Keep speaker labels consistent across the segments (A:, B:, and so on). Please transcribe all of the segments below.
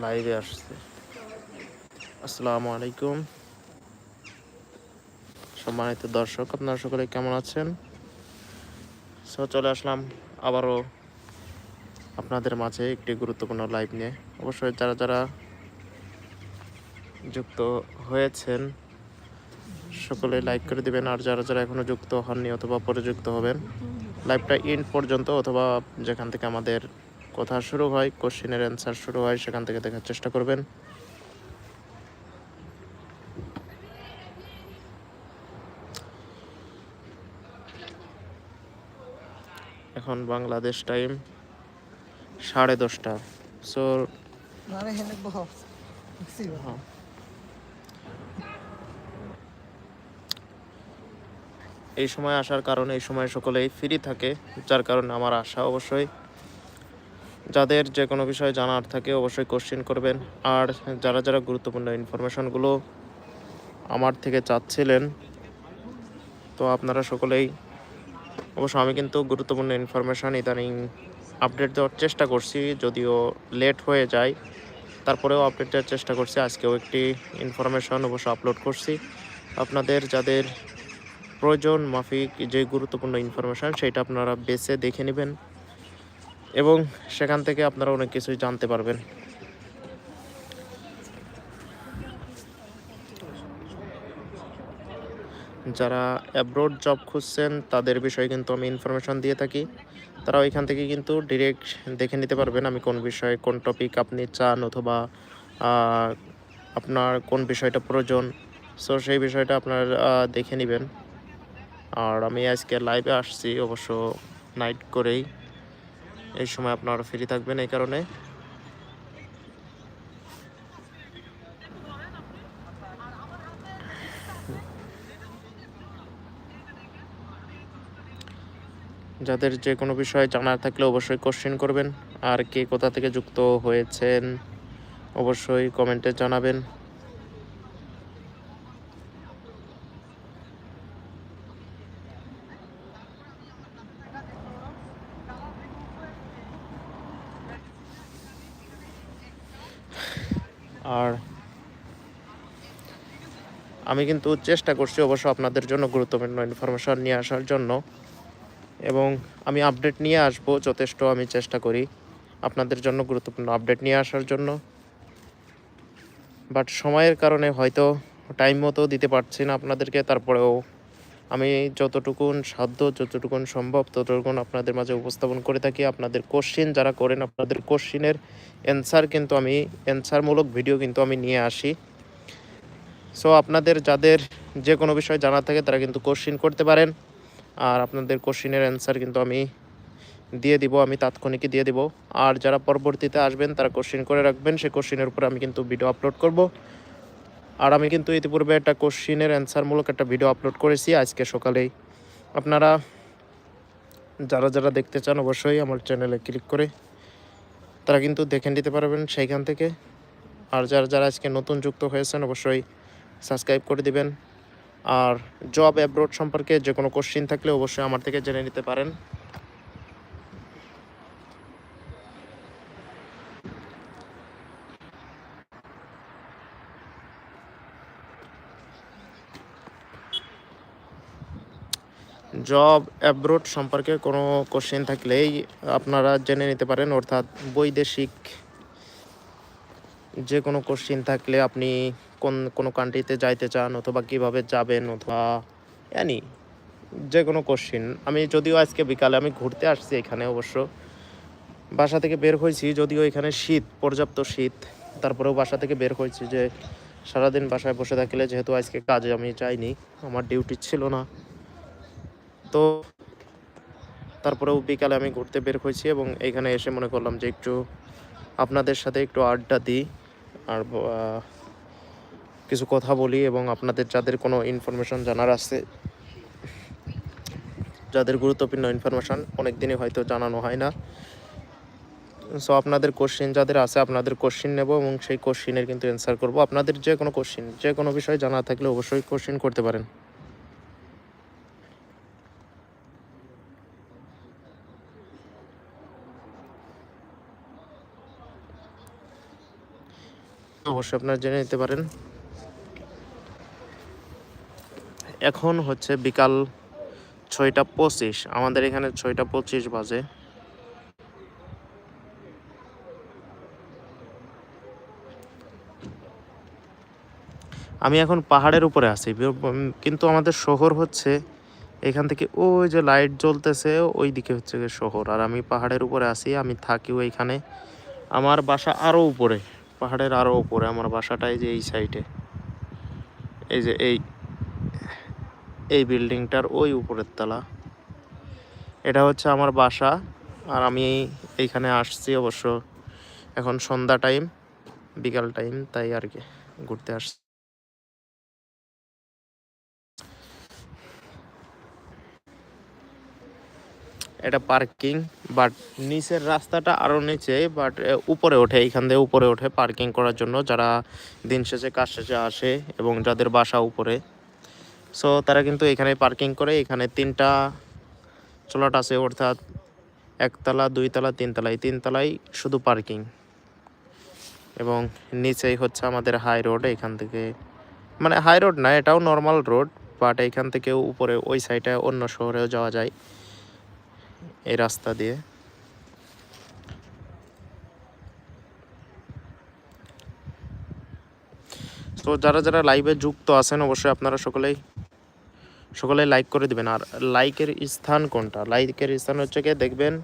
A: লাইভে আসছে। আসসালামু আলাইকুম। সম্মানিত দর্শক, আপনারা সকলে কেমন আছেন? সো চলে আসলাম আবারও আপনাদের মাঝে একটি গুরুত্বপূর্ণ লাইভ নিয়ে। অবশ্যই যারা যারা যুক্ত হয়েছেন, সকলে লাইক করে দিবেন, আর যারা যারা এখনও যুক্ত হননি অথবা পরে যুক্ত হবেন, লাইভটা ইন পর্যন্ত অথবা যেখান থেকে আমাদের কথা শুরু হয় কোশ্চেনের অ্যান্সার শুরু হয়, সেখান থেকে দেখার চেষ্টা করবেন এখন বাংলাদেশ টাইম সাড়ে দশটা সো। এই সময় আসার কারণে এই সময় সকলেই ফ্রি থাকে, যার কারণে আমার আশা অবশ্যই যাদের যে কোনো বিষয়ে জানার থাকে অবশ্যই কোশ্চেন করবেন। আর যারা যারা গুরুত্বপূর্ণ ইনফরমেশনগুলো আমার থেকে চাচ্ছিলেন, তো আপনারা সকলেই অবশ্য আমি কিন্তু গুরুত্বপূর্ণ ইনফরমেশন ইদানিং আপডেট দেওয়ার চেষ্টা করছি, যদিও লেট হয়ে যায়। তারপরেও আপডেট দেওয়ার চেষ্টা করছি, আজকেও একটি ইনফরমেশন অবশ্য আপলোড করছি। আপনাদের যাদের প্রয়োজন, মাফিক যে গুরুত্বপূর্ণ ইনফরমেশন সেটা আপনারা বেছে দেখে নেবেন। এবং সেখান থেকে আপনারা অনেক কিছুই জানতে পারবেন। যারা অ্যাব্রোড জব খুঁজছেন, তাদের বিষয়ে কিন্তু আমি ইনফরমেশন দিয়ে থাকি। তারা ওইখান থেকে কিন্তু ডিরেক্ট দেখে নিতে পারবেন আমি কোন বিষয়ে কোন টপিক আপনি চান অথবা আপনার কোন বিষয়টা প্রয়োজন। সো সেই বিষয়টা আপনার দেখে নেবেন। আর আমি আজকে লাইভে আসছি অবশ্য নাইট করেই। এই সময় আপনারা ফ্রি থাকবেন এই কারণে। যাদের যে কোনো বিষয়ে জানার থাকলে অবশ্যই কোশ্চেন করবেন। আর কে কোথা থেকে যুক্ত হয়েছেন অবশ্যই কমেন্টে জানাবেন আর আমি কিন্তু চেষ্টা করছি অবশ্য আপনাদের জন্য গুরুত্বপূর্ণ ইনফরমেশান নিয়ে আসার জন্য। এবং আমি আপডেট নিয়ে আসব, যথেষ্ট আমি চেষ্টা করি আপনাদের জন্য গুরুত্বপূর্ণ আপডেট নিয়ে আসার জন্য। বাট সময়ের কারণে হয়তো টাইম মতো দিতে পারছি না আপনাদেরকে, তারপরেও আমি যতটুকুন সাধ্য, যতটুকুন সম্ভব, ততটুকুন আপনাদের মাঝে উপস্থাপন করে থাকি। আপনাদের কোশ্চিন যারা করেন, আপনাদের কোশ্চিনের অ্যান্সার কিন্তু আমি অ্যান্সারমূলক ভিডিও কিন্তু আমি নিয়ে আসি। সো আপনাদের যাদের যে কোনো বিষয় জানা থাকে, তারা কিন্তু কোশ্চিন করতে পারেন। আর আপনাদের কোশ্চিনের অ্যান্সার কিন্তু আমি দিয়ে দিব, আমি তাৎক্ষণিকই দিয়ে দিব। আর যারা পরবর্তীতে আসবেন, তারা কোশ্চিন করে রাখবেন। সেই কোশ্চিনের উপর আমি কিন্তু ভিডিও আপলোড করব। আর আমি কিন্তু ইতিপূর্বে একটা কোশ্চিনের অ্যান্সারমূলক একটা ভিডিও আপলোড করেছি আজকে সকালেই। আপনারা যারা যারা দেখতে চান, অবশ্যই আমার চ্যানেলে ক্লিক করে তারা কিন্তু দেখে নিতে পারবেন সেইখান থেকে। আর যারা যারা আজকে নতুন যুক্ত হয়েছেন, অবশ্যই সাবস্ক্রাইব করে দিবেন। আর জব অ্যাব্রোড সম্পর্কে যে কোনো কোশ্চিন থাকলে অবশ্যই আমার থেকে জেনে নিতে পারেন। জব অ্যাব্রোড সম্পর্কে কোনো কোশ্চেন থাকলেই আপনারা জেনে নিতে পারেন, অর্থাৎ বৈদেশিক যে কোনো কোশ্চিন থাকলে আপনি কোন, কোনো কান্ট্রিতে যাইতে চান অথবা কীভাবে যাবেন অথবা এনি যে কোনো কোশ্চিন আমি যদিও আজকে বিকালে আমি ঘুরতে আসছি এখানে অবশ্য। বাসা থেকে বের হয়েছি, যদিও এখানে শীত, পর্যাপ্ত শীত। তারপরেও বাসা থেকে বের হয়েছি যে সারাদিন বাসায় বসে থাকলে যেহেতু আজকে কাজে আমি যাইনি, আমার ডিউটি ছিল না। তো তারপরেও বিকালে আমি ঘুরতে বের হয়েছি এবং এখানে এসে মনে করলাম যে একটু আপনাদের সাথে একটু আড্ডা দিই। আর কিছু কথা বলি এবং আপনাদের যাদের কোনো ইনফরমেশন জানার আছে, যাদের গুরুত্বপূর্ণ ইনফরমেশন অনেক দিনই হয়তো জানানো হয় না। সো আপনাদের কোশ্চিন যাদের আছে, আপনাদের কোশ্চিন নেব এবং সেই কোশ্চিনের কিন্তু অ্যান্সার করব। আপনাদের যে কোনো কোশ্চিন যে কোনো বিষয় জানা থাকলে অবশ্যই কোশ্চিন করতে পারেন। অবশ্যই আপনারা জেনে নিতে পারেন। এখন হচ্ছে বিকাল ছয়টা পঁচিশ। আমাদের এখানে ছয়টা পঁচিশ বাজে। আমি এখন পাহাড়ের উপরে আছি, কিন্তু আমাদের শহর হচ্ছে এখান থেকে ওই যে লাইট জ্বলতেছে, ওই দিকে হচ্ছে শহর। আর আমি পাহাড়ের উপরে আছি, আমি থাকিও এইখানে আমার বাসা আরও উপরে, পাহাড়ের আরও উপরে। আমার বাসাটাই যে এই সাইডে এই যে এই এই বিল্ডিংটার ওই উপরের তলা। এটা হচ্ছে আমার বাসা, আর আমি এইখানে আসছি অবশ্য এখন সন্ধ্যা টাইম, বিকাল টাইম, তাই আর কি ঘুরতে আসছি। এটা পার্কিং, বাট নিচের রাস্তাটা আরও নিচে, বাট উপরে ওঠে, এইখান দিয়ে উপরে ওঠে পার্কিং করার জন্য, যারা দিন শেষে কাজ শেষে আসে এবং যাদের বাসা উপরে। সো তারা কিন্তু এখানে পার্কিং করে, এখানে তিনটা চলাট আছে, অর্থাৎ একতলা, দুইতলা তিনতলা এই তিনতলাই শুধু পার্কিং এবং নিচেই হচ্ছে আমাদের হাই রোড এখান থেকে মানে হাই রোড না, এটাও নর্মাল রোড বাট এইখান থেকে উপরে, ওই সাইডে অন্য শহরেও যাওয়া যায় এই রাস্তা দিয়ে। তো যারা যারা লাইভে যুক্ত আছেন, অবশ্যই আপনারা সকলেই সকলে লাইক করে দিবেন। আর লাইকের স্থান কোনটা? লাইকের স্থান হচ্ছে গিয়ে দেখবেন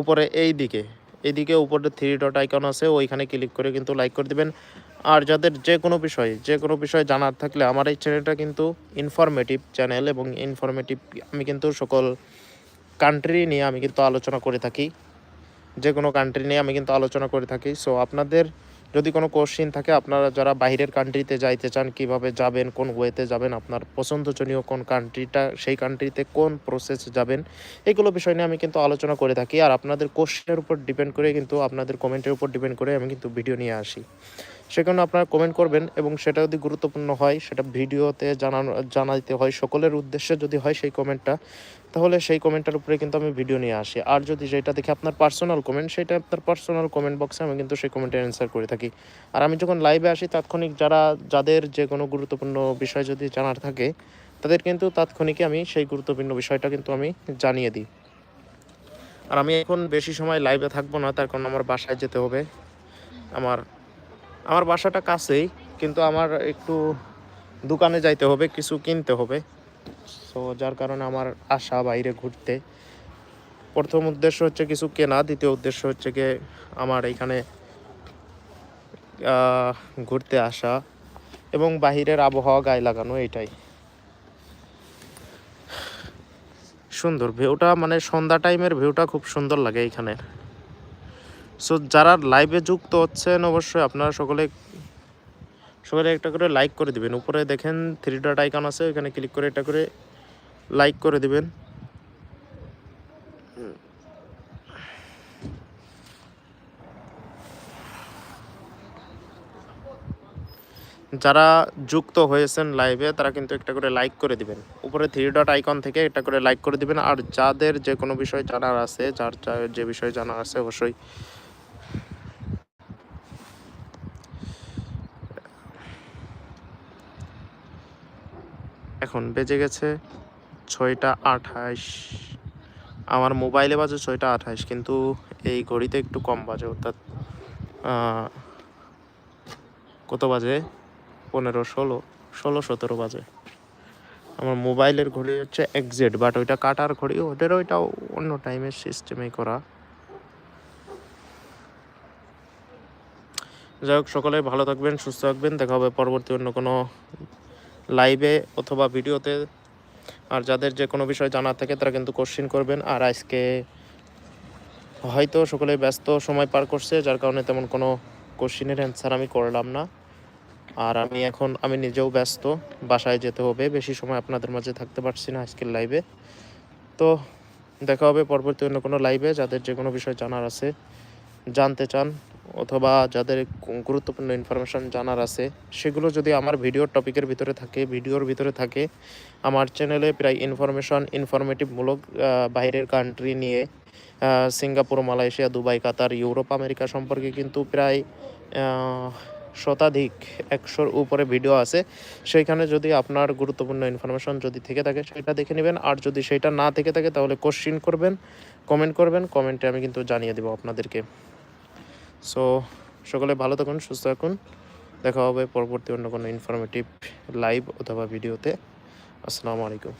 A: উপরে এই দিকে। এদিকে উপরে থ্রি ডট আইকন আছে, ওইখানে ক্লিক করে কিন্তু লাইক করে দিবেন। আর যাদের যে কোনো বিষয়, যে কোনো বিষয় জানার থাকলে আমার এই চ্যানেলটা কিন্তু ইনফরমেটিভ চ্যানেল এবং ইনফরমেটিভ আমি কিন্তু সকল কান্ট্রি নিয়ে আমি কিন্তু আলোচনা করে থাকি। যে কোনো কান্ট্রি নিয়ে আমি কিন্তু আলোচনা করে থাকি। সো আপনাদের যদি কোনো কোশ্চিন থাকে, আপনারা যারা বাইরের কান্ট্রিতে যাইতে চান, কীভাবে যাবেন, কোন ওয়েতে যাবেন, আপনার পছন্দজনীয় কোন কান্ট্রিটা সেই কান্ট্রিতে কোন প্রসেস যাবেন, এগুলো বিষয় নিয়ে আমি কিন্তু আলোচনা করে থাকি। আর আপনাদের কোশ্চেনের উপর ডিপেন্ড করে কিন্তু, আপনাদের কমেন্টের উপর ডিপেন্ড করে আমি কিন্তু ভিডিও নিয়ে আসি। সেখানে আপনারা কমেন্ট করবেন এবং সেটা যদি গুরুত্বপূর্ণ হয়, সেটা ভিডিওতে জানানো, জানাইতে হয়, সকলের উদ্দেশ্যে যদি হয় সেই কমেন্টটা তাহলে সেই কমেন্টটার উপরে কিন্তু আমি ভিডিও নিয়ে আসি। আর যদি যেটা দেখি আপনার পার্সোনাল কমেন্ট সেটা আপনার পার্সোনাল কমেন্ট বক্সে আমি কিন্তু সেই কমেন্টের অ্যান্সার করে থাকি। আর আমি যখন লাইভে আসি, তাৎক্ষণিক যারা, যাদের যে কোনো গুরুত্বপূর্ণ বিষয় যদি জানার থাকে, তাদের কিন্তু তাৎক্ষণিকই আমি সেই গুরুত্বপূর্ণ বিষয়টা কিন্তু আমি জানিয়ে দিই। আর আমি এখন বেশি সময় লাইভে থাকব না, তার কারণ আমার বাসায় যেতে হবে। আমার আমার বাসাটা কাছেই, কিন্তু আমার একটু দোকানে যাইতে হবে, কিছু কিনতে হবে। সো যার কারণে আমার আশা বাইরে ঘুরতে। প্রথম উদ্দেশ্য হচ্ছে কিছু কেনা, দ্বিতীয় উদ্দেশ্য হচ্ছে গিয়ে আমার এখানে ঘুরতে আসা এবং বাহিরের আবহাওয়া গায়ে লাগানো এটাই। সুন্দর ভিউটা মানে সন্ধ্যা টাইমের ভিউটা খুব সুন্দর লাগে এইখানে সো যারা লাইভে যুক্ত হচ্ছেন, অবশ্যই আপনারা সকলে সকলে একটা করে লাইক করে দিবেন। উপরে দেখেন থ্রি ডট আইকন আছে ওইখানে ক্লিক করে এটা করে লাইক করে দিবেন। যারা যুক্ত হয়েছেন লাইভে তারা কিন্তু একটা করে লাইক করে দিবেন। উপরে থ্রি ডট আইকন থেকে একটা করে লাইক করে দিবেন। আর যাদের যে কোনো বিষয় জানার আছে, যার যে বিষয় জানার আছে, অবশ্যই এখন বেজে গেছে ছয়টা আঠাশ। আমার মোবাইলে বাজে ছয়টা আঠাশ, কিন্তু এই ঘড়িতে একটু কম বাজে, অর্থাৎ কত বাজে? পনেরো, ষোলো ষোলো, সতেরো বাজে। আমার মোবাইলের ঘড়ি হচ্ছে এক্সেট বাট ওইটা কাটার ঘড়ি, ওদের ওইটা অন্য টাইমের সিস্টেমে করা। যাই হোক, সকলে ভালো থাকবেন, সুস্থ থাকবেন, দেখা হবে পরবর্তী অন্য কোনো লাইভে অথবা ভিডিওতে আর যাদের যে কোনো বিষয় জানার থাকে, তারা কিন্তু কোশ্চিন করবেন। আর আজকে হয়তো সকলে ব্যস্ত সময় পার করছে, যার কারণে তেমন কোনো কোশ্চিনের অ্যান্সার আমি করলাম না। আর আমি এখন, আমি নিজেও ব্যস্ত। বাসায় যেতে হবে, বেশি সময় আপনাদের মাঝে থাকতে পারছি না আজকের লাইভে তো দেখা হবে পরবর্তী অন্য কোনো লাইভে যাদের যে কোনো বিষয় জানার আছে, জানতে চান অথবা যাদের গুরুত্বপূর্ণ ইনফরমেশন জানার আছে, সেগুলো যদি আমার ভিডিওর টপিকের ভিতরে থাকে ভিডিওর ভিতরে থাকে, আমার চ্যানেলে প্রায় ইনফরমেশন ইনফরমেটিভমূলক বাইরের কান্ট্রি নিয়ে Singapore, Malaysia, Dubai, Qatar, Europe, America সম্পর্কে কিন্তু প্রায় শতাধিক, একশোর উপরে ভিডিও আছে। সেইখানে যদি আপনার গুরুত্বপূর্ণ ইনফরমেশন যদি থেকে থাকে, সেটা দেখে নেবেন। আর যদি সেটা না থেকে থাকে, তাহলে কোশ্চিন করবেন কমেন্ট করবেন কমেন্টে আমি কিন্তু জানিয়ে দেবো আপনাদেরকে। সো সকলে ভালো থাকুন, সুস্থ থাকুন। দেখা হবে পরবর্তী অন্য কোনো ইনফরমেটিভ লাইভ অথবা ভিডিওতে আসসালামু আলাইকুম।